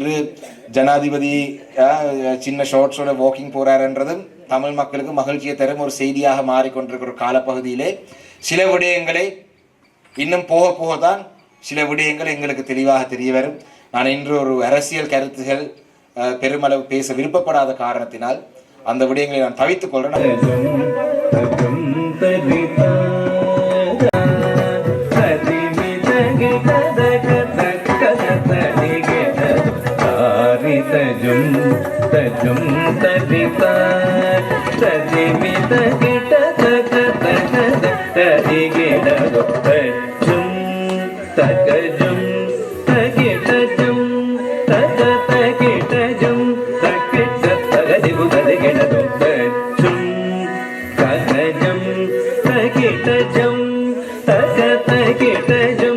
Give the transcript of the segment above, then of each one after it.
இன்று ஜனாதிபதி சின்ன ஷார்ட்ஸோட வாக்கிங் போறாருன்றதும் தமிழ் மக்களுக்கு மகிழ்ச்சியை தரும் ஒரு செய்தியாக மாறிக்கொண்டிருக்கிற ஒரு காலப்பகுதியிலே. சில விடயங்களை இன்னும் போக போக தான் சில விடயங்கள் எங்களுக்கு தெளிவாக தெரிய வரும். நான் இன்று ஒரு அரசியல் கருத்துகள் பெருமளவு பேச விருப்பப்படாத காரணத்தினால் அந்த விடயங்களை நான் தவித்துக் கொள்றேன். തജും തജും തരിത. തജിമിത കിട തക തക തരികിട തജും തകജും തകിടജും തക തകിടജും തകിട തകദിവു തരികിടതും തജും തകജും തകിടജും തക തകിടജും തകിട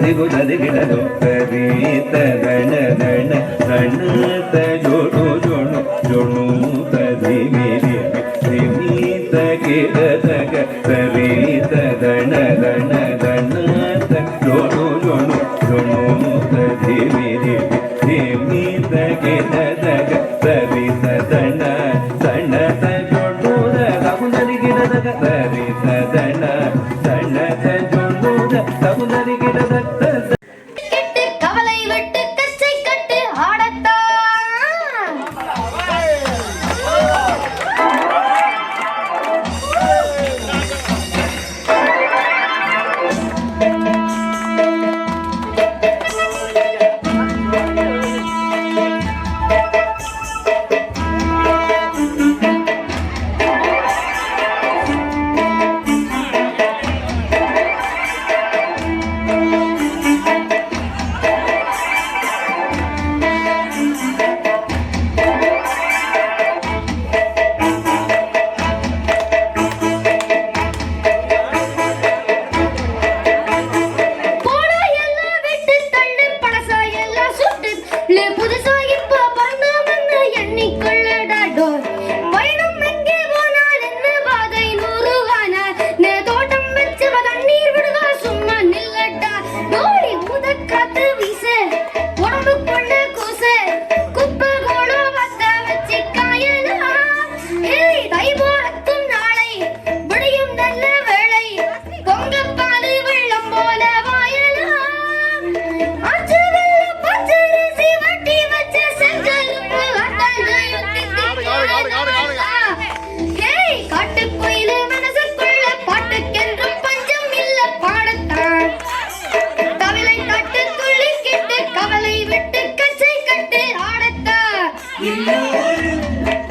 చదివు చదివిన గొప్పరీత దణ దణ దణత జోడు జోడు జోడు తదిమిరి దిమిత కిరతక తరీత దణ దణ దణత జోడు జోడు జోడు తదిమిరి దిమిత కిరతక తరిత దణ Yeah.